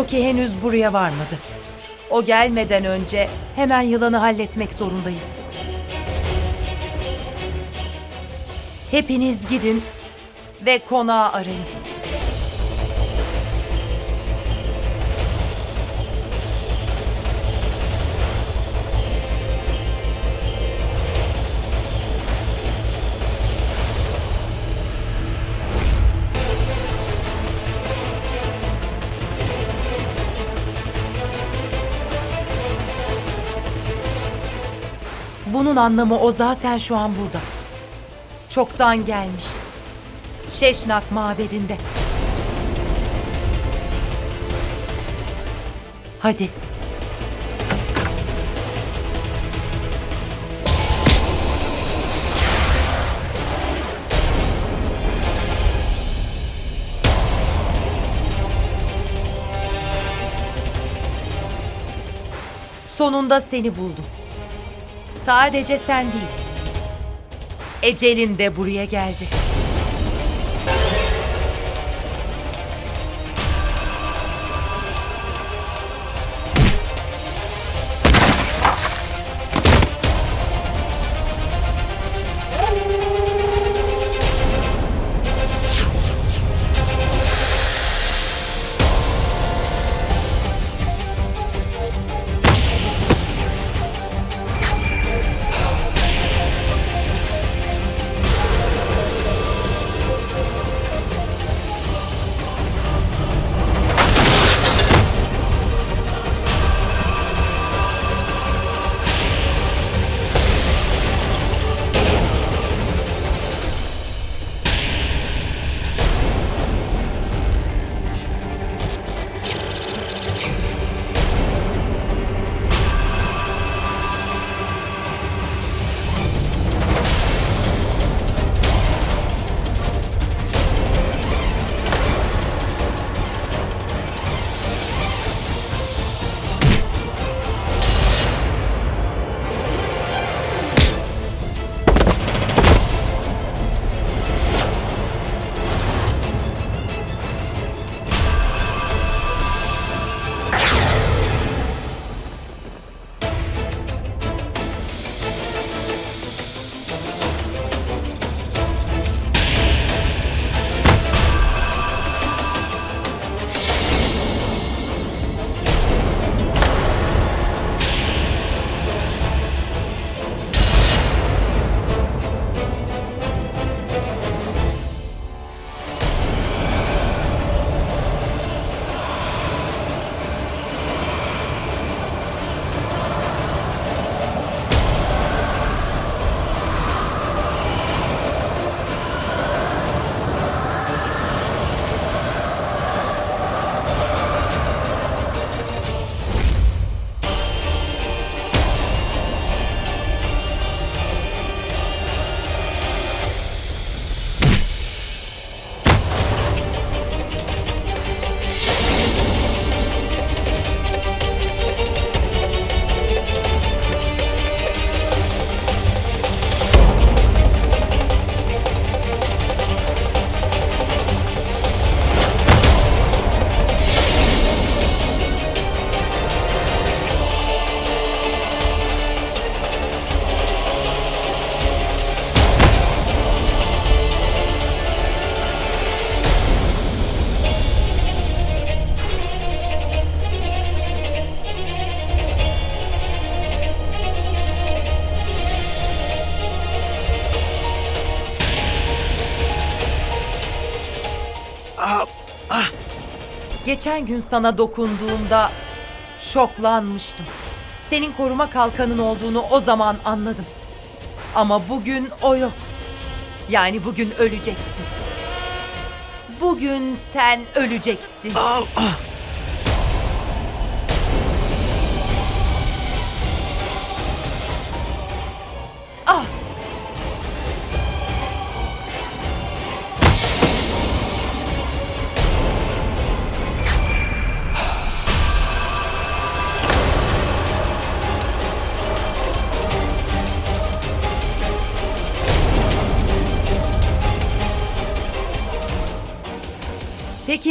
Rocky henüz buraya varmadı. O gelmeden önce hemen yılanı halletmek zorundayız. Hepiniz gidin ve konağı arayın. Bunun anlamı o zaten şu an burada. Çoktan gelmiş. Şeşnak mabedinde. Hadi. Sonunda seni buldum. Sadece sen değil. Ecelin de buraya geldi. Geçen gün sana dokunduğumda şoklanmıştım. Senin koruma kalkanın olduğunu o zaman anladım. Ama bugün o yok. Yani bugün öleceksin. Bugün sen öleceksin. Ah!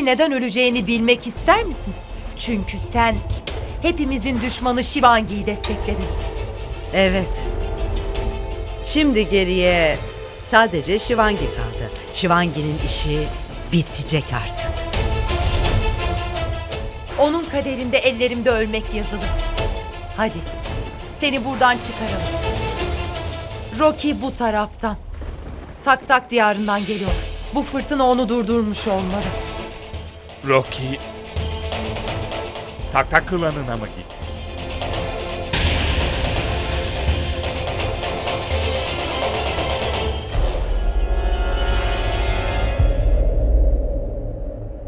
Neden öleceğini bilmek ister misin? Çünkü sen hepimizin düşmanı Shivangi'yi destekledin. Evet. Şimdi geriye sadece Shivangi kaldı. Shivangi'nin işi bitecek artık. Onun kaderinde ellerimde ölmek yazılı. Hadi seni buradan çıkaralım. Rocky bu taraftan. Tak tak diyarından geliyor. Bu fırtına onu durdurmuş olmalı. Rocky tak klanına mı gitti?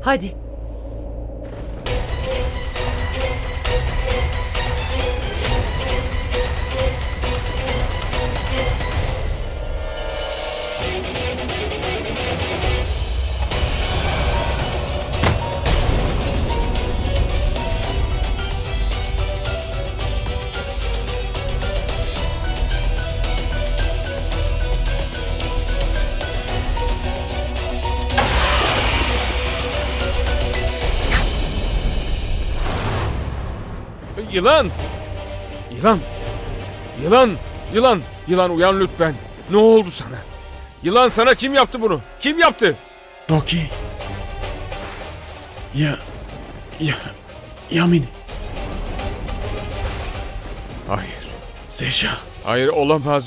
Hadi. Yılan! Yılan! Yılan! Yılan! Yılan uyan lütfen. Ne oldu sana? Yılan sana kim yaptı bunu? Kim yaptı? Rocky. Ya... Ya... Yamini. Hayır. Seşa. Hayır olamaz.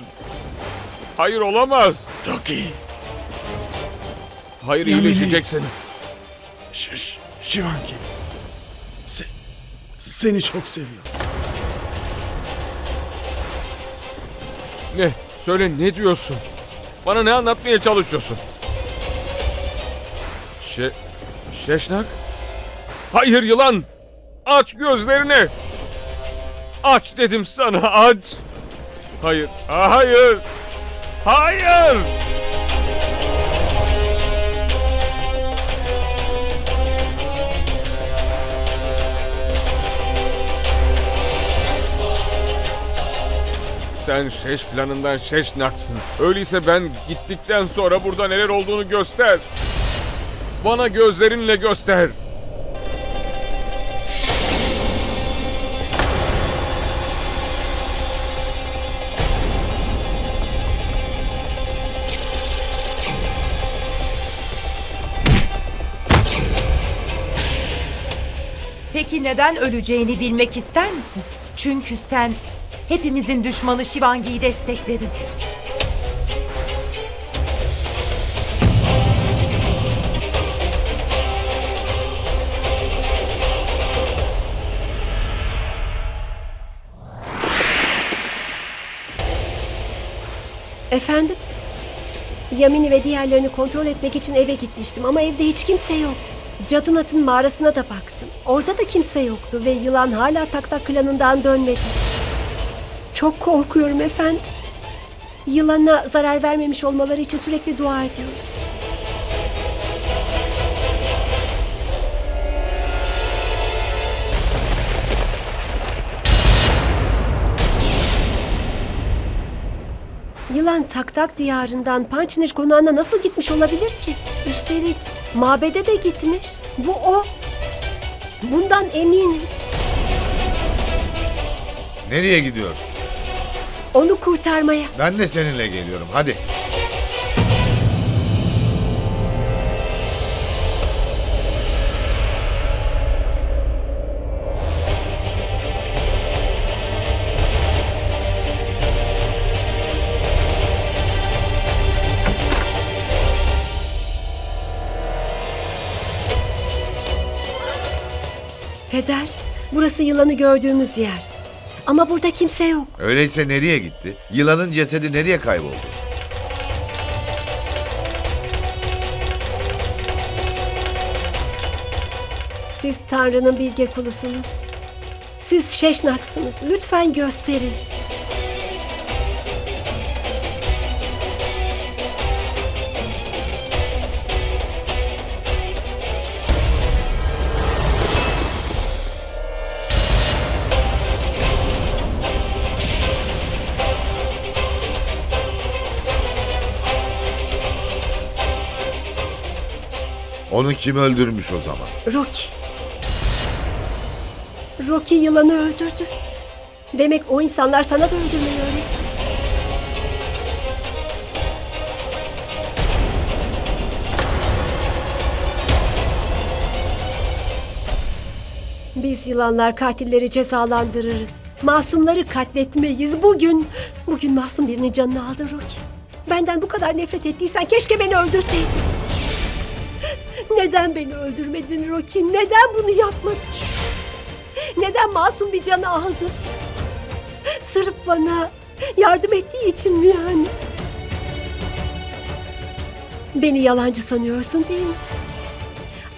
Hayır olamaz. Rocky. Hayır Yamini. iyileşeceksin. Ş- Shivangi. Se seni çok seviyorum. Ne? Söyle ne diyorsun? Bana ne anlatmaya çalışıyorsun? Şe... Şeşnak? Hayır yılan! Aç gözlerini! Aç dedim sana aç! Hayır, hayır! Hayır! Sen Şeş planından Şeşnak'sın. Öyleyse ben gittikten sonra burada neler olduğunu göster. Bana gözlerinle göster. Peki neden öleceğini bilmek ister misin? Çünkü sen hepimizin düşmanı Shivangi'yi destekledin. Efendim? Yamini ve diğerlerini kontrol etmek için eve gitmiştim ama evde hiç kimse yok. Cadunat'ın mağarasına da baktım. Orada da kimse yoktu ve yılan hala taktak klanından dönmedi. Çok korkuyorum efendim. Yılana zarar vermemiş olmaları için sürekli dua ediyorum. Yılan taktak diyarından Pançinir konağına nasıl gitmiş olabilir ki? Üstelik mabede de gitmiş. Bu o. Bundan eminim. Nereye gidiyoruz? Onu kurtarmaya. Ben de seninle geliyorum. Hadi. Peder, burası yılanı gördüğümüz yer. Ama burada kimse yok. Öyleyse nereye gitti? Yılanın cesedi nereye kayboldu? Siz Tanrı'nın bilge kulusunuz. Siz Şeşnak'sınız. Lütfen gösterin. Onu kim öldürmüş o zaman? Rocky. Rocky yılanı öldürdü. Demek o insanlar sana da öldürmeyi öğretti. Biz yılanlar katilleri cezalandırırız. Masumları katletmeyiz. Bugün, bugün masum birinin canını aldın Rocky. Benden bu kadar nefret ettiysen keşke beni öldürseydin. Neden beni öldürmedin Rocky? Neden bunu yapmadın? Neden masum bir canı aldın? Sırf bana yardım ettiği için mi yani? Beni yalancı sanıyorsun değil mi?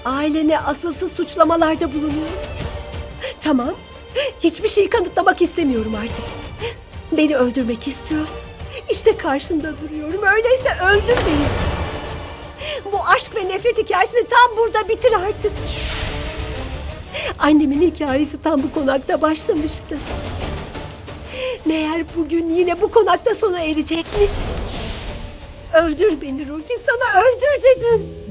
Ailene asılsız suçlamalarda bulunuyor. Tamam. Hiçbir şeyi kanıtlamak istemiyorum artık. Beni öldürmek istiyorsun. İşte karşında duruyorum. Öyleyse öldür beni. Bu aşk ve nefret hikayesini tam burada bitir artık. Annemin hikayesi tam bu konakta başlamıştı. Meğer bugün yine bu konakta sona erecekmiş. Öldür beni Rocky, sana öldür dedim.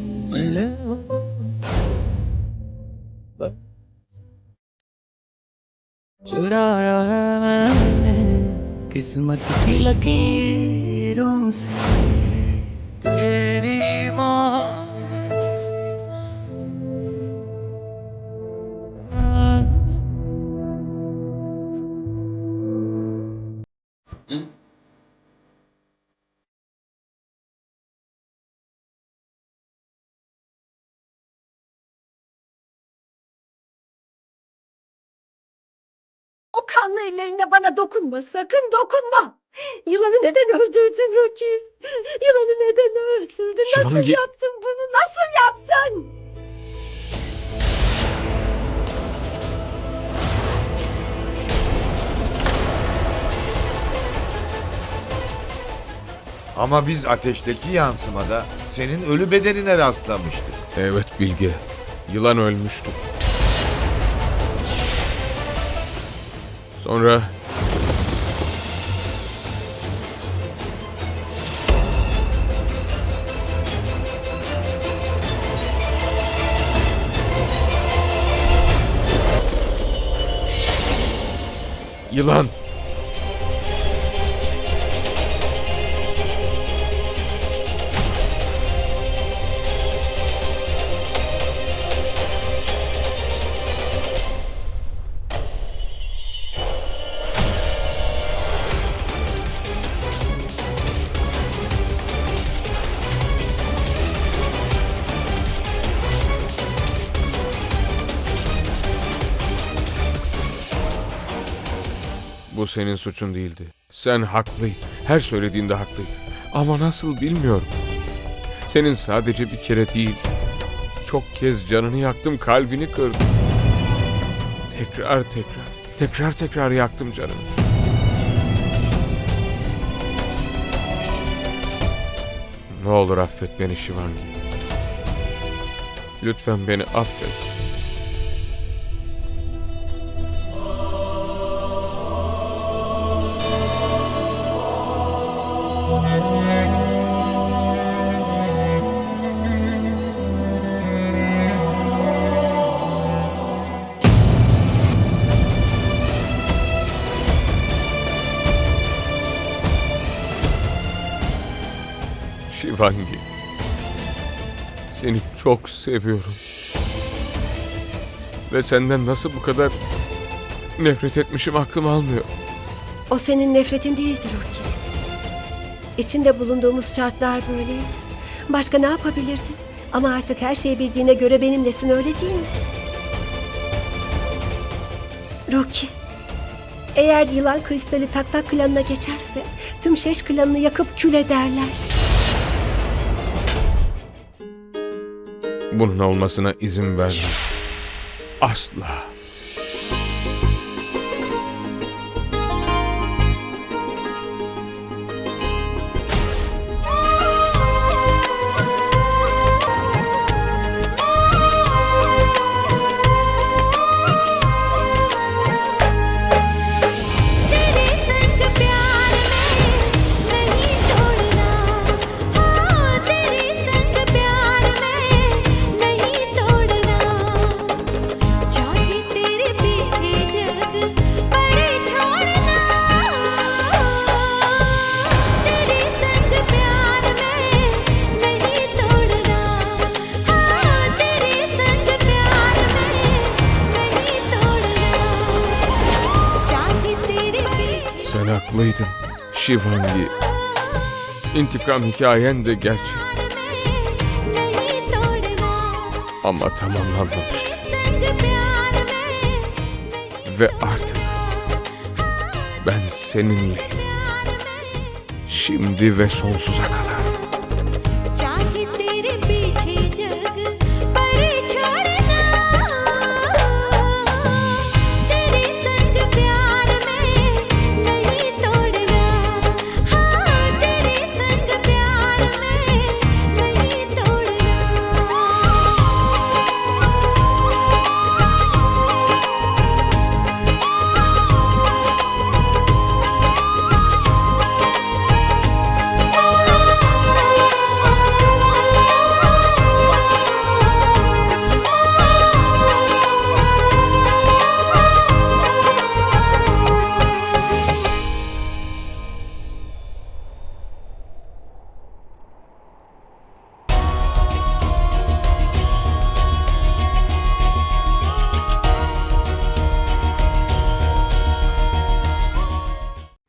चुराया है मैंने किस्मत की लकीरों से तेरी O kanlı ellerinde bana dokunma, sakın dokunma. Yılanı neden öldürdün Rocky? Yılanı neden öldürdün? Nasıl yaptın bunu? Nasıl yaptın? Ama biz ateşteki yansımada senin ölü bedenine rastlamıştık. Evet Bilge. Yılan ölmüştü. Sonra Yılan. Bu senin suçun değildi. Sen haklıydın. Her söylediğinde haklıydın. Ama nasıl bilmiyorum. Senin sadece bir kere değil, çok kez canını yaktım, kalbini kırdım. Tekrar tekrar, tekrar tekrar yaktım canını. Ne olur affet beni Şivangi. Lütfen beni affet. Çok seviyorum. Ve senden nasıl bu kadar nefret etmişim aklım almıyor. O senin nefretin değildir Rocky. İçinde bulunduğumuz şartlar böyleydi. Başka ne yapabilirdim? Ama artık her şeyi bildiğine göre benimlesin öyle değil mi? Rocky, eğer yılan kristali taktak klanına geçerse tüm şeş klanını yakıp kül ederler. Bunun olmasına izin vermem. Asla. yapmalıydım. Şivangi. İntikam hikayen de gerçek. Ama tamamlanmamış. Ve artık ben seninleyim. Şimdi ve sonsuza kadar.